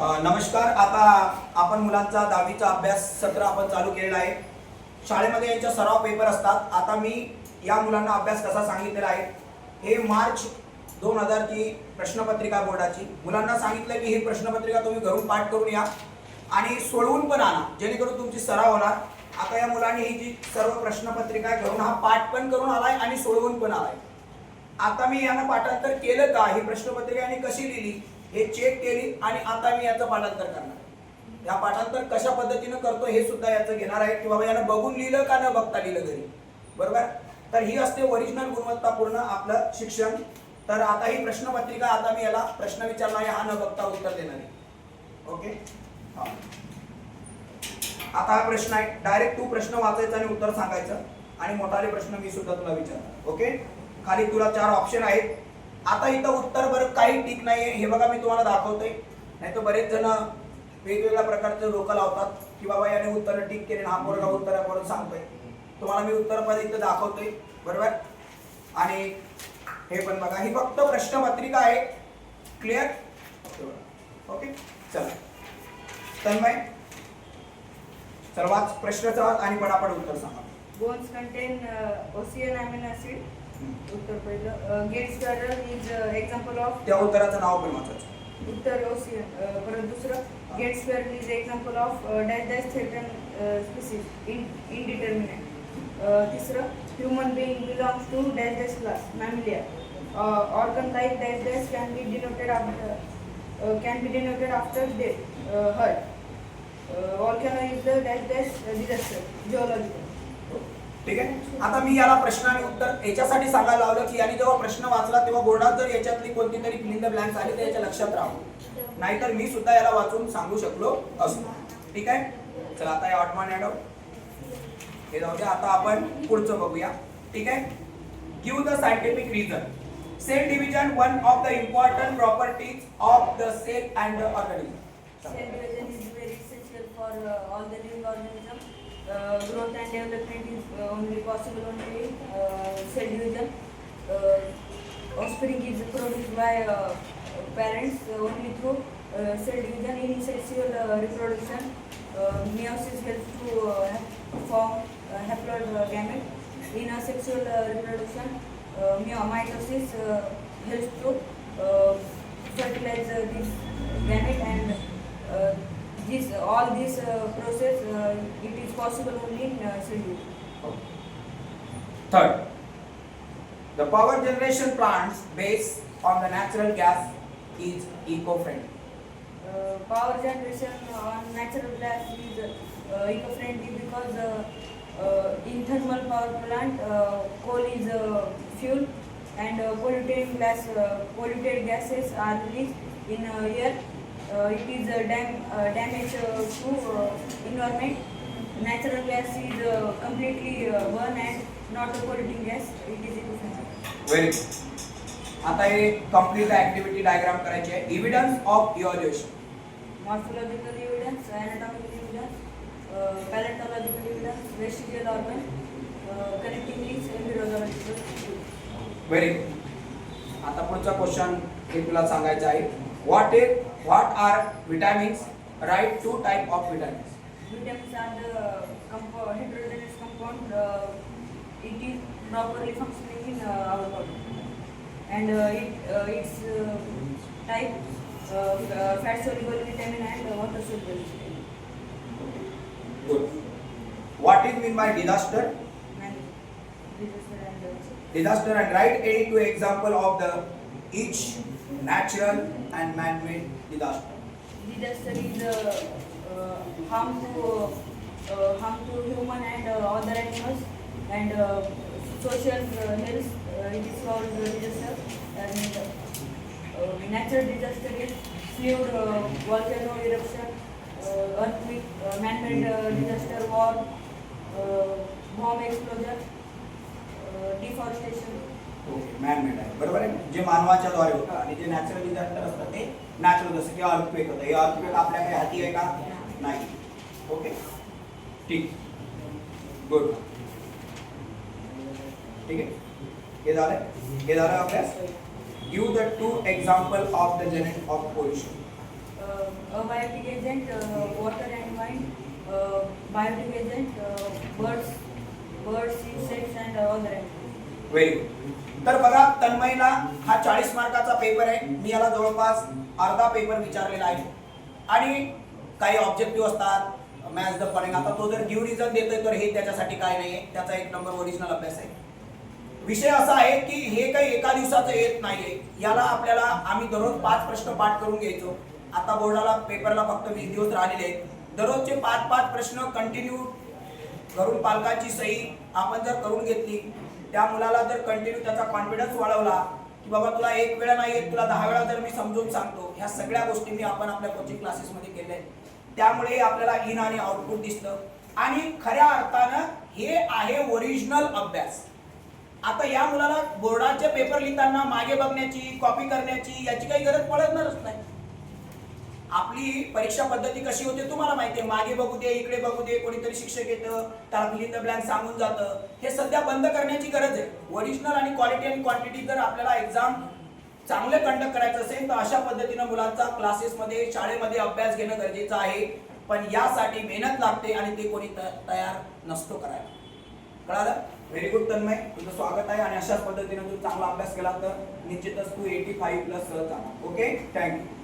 नमस्कार. आता आपण मुलांचा दहावीचा अभ्यास सत्र आपण चालू केलेला आहे. शाळेमध्ये यांच्या सराव पेपर असतात. आता मी या मुलांना अभ्यास कसा सांगितलेला आहे हे मार्च दोन हजारची प्रश्नपत्रिका बोर्डाची. मुलांना सांगितलं की ही प्रश्नपत्रिका तुम्ही घरून पाठ करून या आणि सोडवून पण आणा जेणेकरून तुमची सराव होणार. आता या मुलांनी ही जी सर्व प्रश्नपत्रिका आहे घरून हा पाठ पण करून आलाय आणि सोडवून पण आलाय. आता मी यांना पाठांतर केलं का ही प्रश्नपत्रिका यांनी कशी लिहिली? हे चेक केली आणि आता मी याचं पाठांतर करणार. या पाठांतर कशा पद्धतीनं करतो हे सुद्धा याचं घेणार आहे. की बाबा यानं बघून लिहिलं का न बघता लिहिलं घरी? बरोबर? तर ही असते ओरिजिनल गुणवत्तापूर्ण आपलं शिक्षण. तर आता ही प्रश्नपत्रिका आता मी याला प्रश्न विचारला आहे हा न बघता उत्तर देणार. आहे ओके हा. आता हा प्रश्न आहे. डायरेक्ट तू प्रश्न वाचायचा आणि उत्तर सांगायचं. आणि मोठाले प्रश्न मी सुद्धा तुला विचारणार. ओके खाली तुला चार ऑप्शन आहेत. आता इथं उत्तर बरं काही ठीक नाही आहे हे बघा मी तुम्हाला दाखवतोय. नाही तर बरेच जण वेगवेगळ्या प्रकारचे लोक लावतात की बाबा याने उत्तर टिक केले हा पोरगा उत्तर म्हणून सांगतोय. तुम्हाला मी उत्तर पद इथं दाखवतोय. बरोबर? आणि हे पण बघा ही फक्त प्रश्नपत्रिका आहे. क्लिअर ओके चला. तन्मय सर्वात प्रश्नाचा आणि पटापट उत्तर सांगा. Bones contain ocean ocean acid. उत्तर पहिलं gate squadder is example of त्या उत्तराचं नाव पण वाचायचं उत्तर ओशियन परत दुसरं gate square is example of dash dash thetan species in indeterminate तिसरं human being belongs to dash dash class mammalia organ dash dash can be donated after can be donated after death heart dash dash disaster geological ठीक आहे? आता मी याला प्रश्न आणि उत्तर याच्यासाठी सांगायला लावलं की यांनी जेव्हा प्रश्न वाचला तेव्हा बोर्डात जर याच्यातली कोणती तरी फिलिंग द ब्लँक्स आली तर याच्या लक्षात राहू. नाहीतर मी सुद्धा याला वाचून सांगू शकलो असतो. ठीक आहे? चला आता या ऑटमान ॲडव हे जाऊ आता आपण पुढचं बघूया. ठीक आहे? Give the scientific reason cell division one of the important properties of the cell and organism cell division is very for for all the living organism Uh, growth and development is uh, only possible only uh, cell division. Uh, offspring is produced by uh, parents uh, only through cell division in sexual uh, reproduction. Meiosis helps to form haploid gamete. In asexual reproduction, mitosis helps to fertilize this gamete and this all this uh, process uh, it is possible only in uh, division. Third, the power generation plants based on the natural gas is eco-friendly. Uh, power generation on natural gas is uh, eco-friendly because uh, uh, in thermal power plant uh, coal is uh, fuel and uh, polluted gas uh, polluted gases are released in uh, air. It is dam damage to environment natural gas is completely burn and not a polluting gas it is it very आता हे complete activity diagram करायची आहे. Evidence of your जोश morphological evidence anatomical evidence paleontological evidence vestigial organ connecting links and neurological very आता पुढचा question हे तुला सांगायचं आहे. What is what are vitamins? Write two type of vitamins. Vitamins are the compo- heterogeneous compound. Uh, it is properly functioning in uh, our body, and uh, it uh, its uh, type uh, uh, fat soluble vitamin and water soluble vitamin. Good. What is mean by disaster? Disaster and uh, Disaster and write any two example of the each natural and man-made disaster. disaster is uh, uh, harm to uh, harm to human and uh, other animals and uh, social uh, health uh, it is called disaster and uh, natural disaster is flood uh, volcano eruption uh, earthquake uh, man-made uh, disaster war uh, bomb explosion uh, deforestation okay man made आहे बरोबर आहे? जे मानवाच्या द्वारे होतं आणि जे natural disaster असतं ते नॅचरल जसं की अर्थक्वेक होतं. हे अर्थक्वेक आपल्या काही हाती आहे का? नाही. ओके ठीक. गुड ठीक आहे? हे झालं? हे झालं अभ्यास? Give the two example of the Janet of pollution and wine, uh, biotic agent, uh, birds, birds, insects and other animals. Very good तर बघा तन्मयला हा चाळीस मार्काचा पेपर आहे. मी याला जवळपास अर्धा पेपर विचारलेला आहे. आणि काही ऑब्जेक्टिव्ह असतात मॅच द पडेल आता तो जर ड्यू रिझन देतोय तर हे त्याच्यासाठी काय नाही आहे त्याचा एक नंबर ओरिजिनल अभ्यास आहे. विषय असा आहे की हे काही एका दिवसाचं येत नाहीये. याला आपल्याला आम्ही दररोज पाच प्रश्न पाठ करून घ्यायचो. आता बोर्डाला पेपरला फक्त वीस दिवस राहिलेले आहेत. दररोजचे पाच पाच प्रश्न कंटिन्यू करून पालकांची सही आपण जर करून घेतली त्या मुलाला जर कंटिन्यू त्याचा कॉन्फिडन्स वाढवला की बाबा तुला एक वेळा नाही येत तुला दहा वेळा जर मी समजून सांगतो ह्या सगळ्या गोष्टी मी आपण आपल्या कोचिंग क्लासेसमध्ये केल्या आहेत त्यामुळे आपल्याला इन आणि आउटपुट दिसतं. आणि खऱ्या अर्थानं हे आहे ओरिजिनल अभ्यास. आता या मुलाला बोर्डाचे पेपर लिहिताना मागे बघण्याची कॉपी करण्याची याची काही गरज पडणारच नाही. आपली परीक्षा पद्धती कशी होते तुम्हाला माहिती आहे. मागे बघू दे इकडे बघू दे कोणीतरी शिक्षक येतं त्याला फिलिंग ब्लँक सांगून जातं. हे सध्या बंद करण्याची गरज आहे. ओरिजिनल आणि क्वालिटी आणि क्वांटिटी जर आपल्याला एक्झाम चांगले कंडक्ट करायचं असेल तर अशा पद्धतीनं मुलांचा क्लासेसमध्ये शाळेमध्ये अभ्यास घेणं गरजेचं आहे. पण यासाठी मेहनत लागते आणि ते कोणी त- तयार नसतो करायला. कळालं? Very good Tanmay. तुझं स्वागत आहे आणि अशाच पद्धतीनं तू चांगला अभ्यास केला तर निश्चितच तू एटी फाईव्ह प्लस सहज जाणार. Okay thank you